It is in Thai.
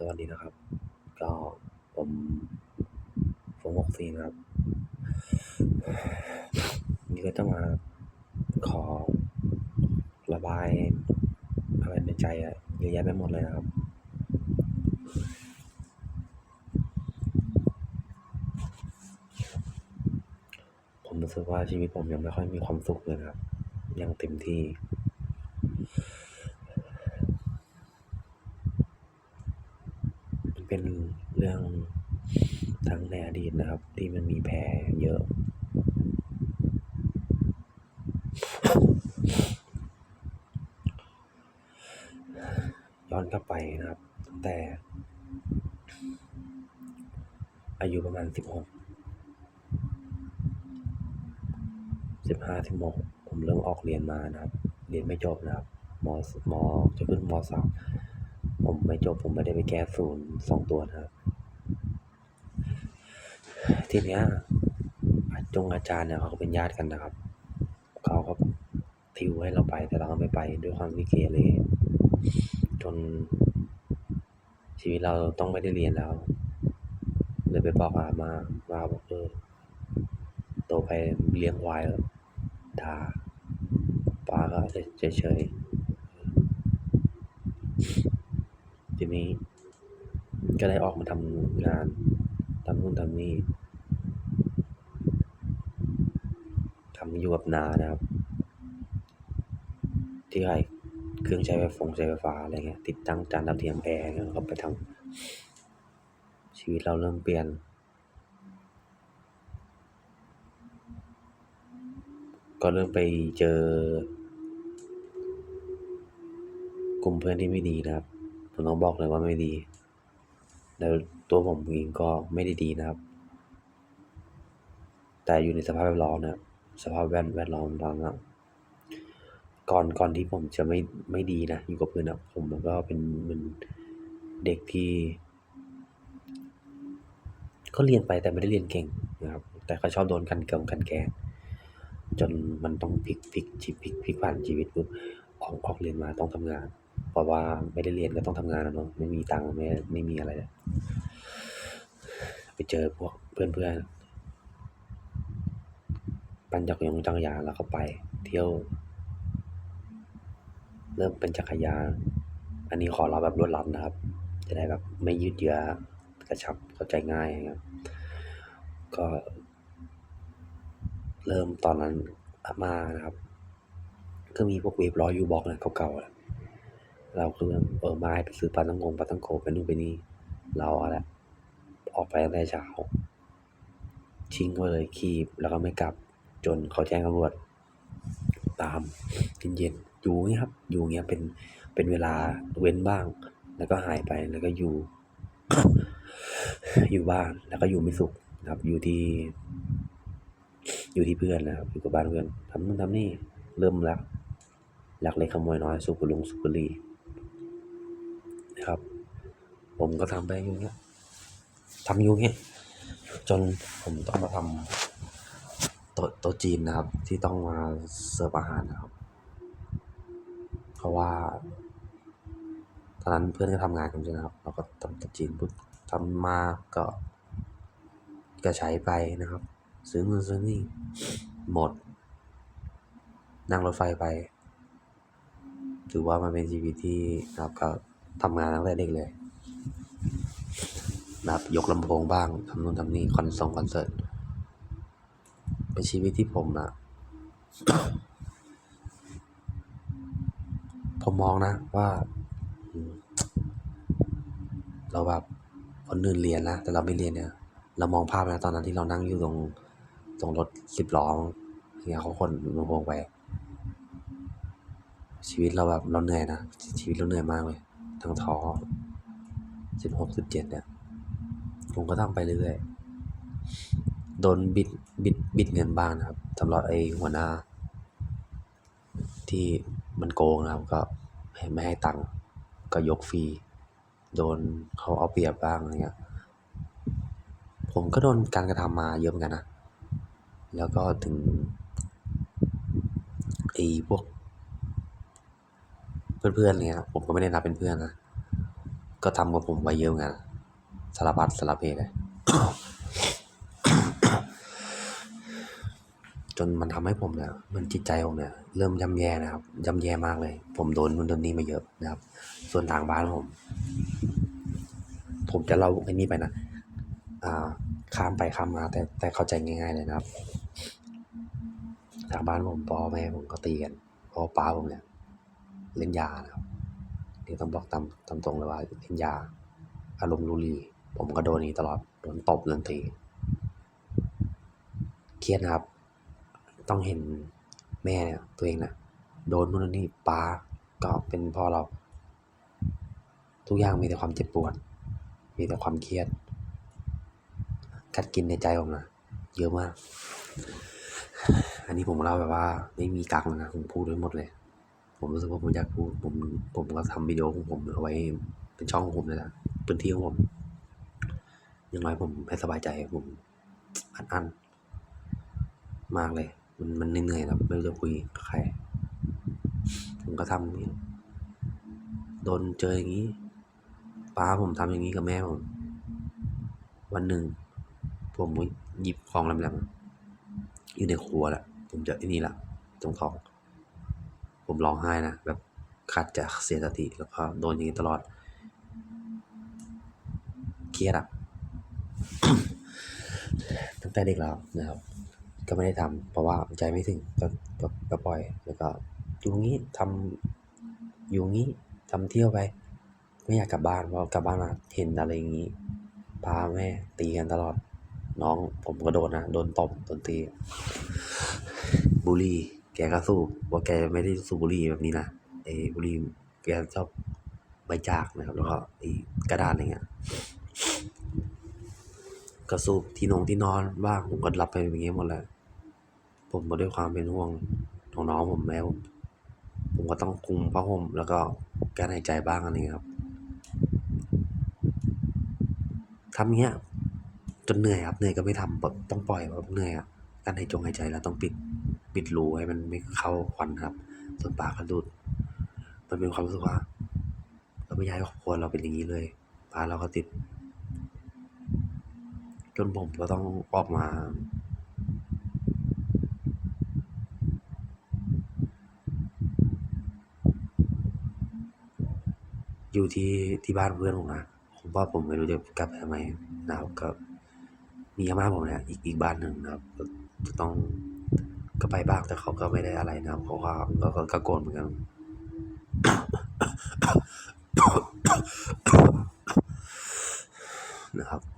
สวัสดีนะครับ ก็ผมโฟมกซีนะครับ นี่ก็จะมาขอระบายอะไรในใจอะเยอะแยะไปหมดเลยนะครับ ผมรู้สึกว่าชีวิตผมยังไม่ค่อยมีความสุขเลยนะครับ ยังเต็มที่ มัน เป็นเรื่องทั้งในอดีตนะครับ ที่มันมีแผลเยอะ ย้อนกลับไปนะครับตั้งแต่ อายุประมาณสิบหกสิบห้าสิบหกผมเริ่มออกเรียนมานะครับ เรียนไม่จบนะครับมมจะขึ้นมสาม ผมไม่จบผมไม่ได้ไปแก้ศูนย์สองตัวนะครับ ทีเนี้ยจงอาจารย์เนี่ยเขาก็เป็นญาติกันนะครับ เขาก็ทิวให้เราไปแต่เราก็ไม่ไปด้วยความที่เกเรจนชีวิตเราต้องไม่ได้เรียนแล้วเลยไปบอกอามาว่าบอกเออโตไปเลี้ยงควายเถอะด่าป้าก็เฉย ทีนี้ก็ได้ออกมาทำงานทำนู่นทำนี่ทำอยู่กับนานะครับ ที่ขายเครื่องใช้ไฟฟงใช้ไฟฟ้าอะไรเงี้ยติดตั้งจานดาวเทียมแอร์เงี้ยก็ไปทำชีวิตเราเริ่มเปลี่ยน ก็เริ่มไปเจอกลุ่มเพื่อนที่ไม่ดีนะครับ ผมต้องบอกเลยว่าไม่ดี แล้วตัวผมเองก็ไม่ได้ดีนะครับ แต่อยู่ในสภาพแวดล้อมนะสภาพแวดแวดล้อมตอนนั้นก่อนก่อนที่ผมจะไม่ไม่ดีนะอยู่กับเพื่อนอะผมมันก็เป็นมือนเด็กที่ ก็เรียนไปแต่ไม่ได้เรียนเก่งนะครับ แต่ก็ชอบโดนกันเกลกลันแกงจนมันต้องพลิกพลิกชีพลิกพลิกผันชีวิตปุ๊บออกออกเรียนมาต้องทำงาน เพราะว่าไม่ได้เรียนก็ต้องทำงานอะเนาะไม่มีตังค์ไม่ไม่มีอะไรเลยไปเจอพวกเพื่อนๆปั่นจักรยงจักรยานแล้วก็ไป เที่ยว เริ่มเป็นจักรยานอันนี้ขอเราแบบรวดรัดนะครับ จะได้แบบไม่ยืดเยื้อกระชับเข้าใจง่ายครับ ก็ เริ่มตอนนั้นมานะครับ ก็มีพวกเวฟร้อยยูบ็อกนะเก่าๆ เราคือเออมาให้ไปซื้อปลาตั้งงปลาตั้งโกไปนู่นไปนี่เราอะแหละออกไปตั้งแต่เช้าทิ้งไว้เลยขี่แล้วก็ไม่กลับจนเขาแจ้งตำรวจ ตามเย็นๆอยู่เงี้ยครับ อยู่เงี้ยเป็นเป็นเวลาเว้นบ้าง แล้วก็หายไปแล้วก็อยู่ อยู่บ้านแล้วก็อยู่ไม่สุขนะครับ อยู่ที่ อยู่ที่เพื่อนนะครับอยู่กับบ้านเพื่อนทำนู่นทำนี่เริ่มลักลักเล็กขโมยน้อยสูบบุหรี่สูบบุหรี่นะครับ ผมก็ทำไปอย่างเงี้ยทำอยู่เงี้ยจนผมต้องมาทำโต๊ะโต๊ะจีนนะครับ ที่ต้องมาเสิร์ฟอาหารนะครับ เพราะว่าตอนนั้นเพื่อนก็ทำงานกันใช่ไหมครับเราก็ทำโต๊ะจีนปุ๊บทำมาก็ก็ใช้ไปนะครับ ซื้อนู่นซื้อนี่หมด นั่งรถไฟไป ถือว่ามันเป็นชีวิตที่นะครับก็ทำงานตั้งแต่เด็กเลย นะครับยกลำโพงบ้างทำนู่นทำนี่คอนเสิร์ตคอนเสิร์ตเป็นชีวิตที่ผมอะผมมองนะว่า เราแบบคนอื่นเรียนนะแต่เราไม่เรียนเนี่ย เรามองภาพนะตอนนั้นที่เรานั่งอยู่ตรงตรงรถสิบล้ออย่างเงี้ยเขาขนลำโพงไปชีวิตเราแบบเราเหนื่อยนะชีวิตเราเหนื่อยมากเลย ทั้งท้อสิบหกสิบเจ็ดเนี่ย ผมก็ทำไปเรื่อยโดนบิดบิดบิดเงินบ้างนะครับสำหรับไอ้หัวหน้า ที่มันโกงนะครับก็ไม่ให้ตังค์ก็ยกฟรีโดนเขาเอาเปรียบบ้างอะไรเงี้ยผมก็โดนการกระทำมาเยอะเหมือนกันนะ แล้วก็ถึงไอ้พวก เพื่อนๆเนี่ยผมก็ไม่ได้นับเป็นเพื่อนนะ ก็ทำกับผมไว้เยอะเหมือนกัน สารพัดสารเพเลยจนมันทำให้ผมเนี่ยมันจิตใจผมเนี่ยเริ่มย่ำแย่นะครับย่ำแย่มากเลย ผมโดนนู่นโดนนี่มาเยอะนะครับ ส่วนทางบ้านผม ผมจะเล่าไอ้นี่ไปนะอ่า ข้ามไปข้ามมา แต่แต่เข้าใจง่าย ๆ เลยนะครับ ทางบ้านผมพ่อแม่ผมก็ตีกันเพราะว่าป้าผมเนี่ย เล่นยานะครับนี่ต้องบอกตามตามตรงเลยว่าเล่นยา อารมณ์รุรี ผมก็โดนนี้ตลอด โดนตบโดนตีเครียดนะครับ ต้องเห็นแม่เนี่ยตัวเองนะโดนนู่นนนนี่ป้าก็เป็นพ่อเรา ทุกอย่างมีแต่ความเจ็บปวด มีแต่ความเครียด กัดกินในใจผมนะเยอะมาก อันนี้ผมเล่าแบบว่า ไม่มีกักนะผมพูดไว้หมดเลย ผมรู้สึกว่าผมอยากพูด ผมผมก็ทำวิดีโอของผมเอาไว้ เป็นช่องของผมนะพื้นที่ของผม อย่างน้อยผมให้สบายใจผมอันอันมากเลย มันมันเหนื่อยๆนะไม่รู้จะคุยกับใคร ผมก็ทำอย่างนี้โดนเจออย่างนี้ป้าผมทำอย่างนี้กับแม่ผม วันหนึ่ง ผมหยิบของแหลมๆอยู่ในครัวแหละผมจะไอ้นี่ละตรงท้อง ผมร้องไห้นะแบบขาดจากเสียสติแล้วก็โดนอย่างนี้ตลอด เครียดอะ ตั้งแต่เด็กแล้วนะครับ ก็ไม่ได้ทำเพราะว่าใจไม่ถึงก็ก็ก็ปล่อยแล้วก็อยู่งี้ทำอยู่งี้ทำเที่ยวไป ไม่อยากกลับบ้านเพราะกลับบ้านมาเห็นอะไรอย่างนี้พาแม่ตีกันตลอด น้องผมก็โดนนะโดนตบโดนตีบุรีแกก็สู้ว่าแกไม่ได้สูบบุหรีแบบนี้นะไอ้บุหรีแกชอบใบจากนะครับ แล้วก็ไอ้กระดาษอะไรเงี้ย ก็สูบที่นงที่นอนบ้างผมก็รับไปอย่างเงี้ยหมดเลยผมก็ด้วยความเป็นห่วงของน้องผมแม่ผมผมก็ต้องคุมผ้าห่มแล้วก็การหายใจบ้างอะไรเงี้ยครับทำเงี้ยจนเหนื่อยครับเหนื่อยก็ไม่ทำแบบต้องปล่อยแบบเหนื่อยอะการหายจงหายใจแล้วต้องปิดปิดรูให้มันไม่เข้าควันครับ ส่วนปากก็ดูดมันเป็นความรู้สึกว่า เราไม่อยากให้ครอบครัวเราเป็นอย่างนี้เลยปาเราก็ติด จนผมก็ต้องออกมาอยู่ที่ที่บ้านเพื่อนผมนะผมว่าผมไม่รู้จะกลับไปทำไมนะครับก็มีอาม่าผมเนี่ยอีกอีกบ้านหนึ่งนะครับจะต้องก็ไปบ้างแต่เขาก็ไม่ได้อะไรนะครับเขาก็ก็ก็กโกนเหมือนกันนะครับ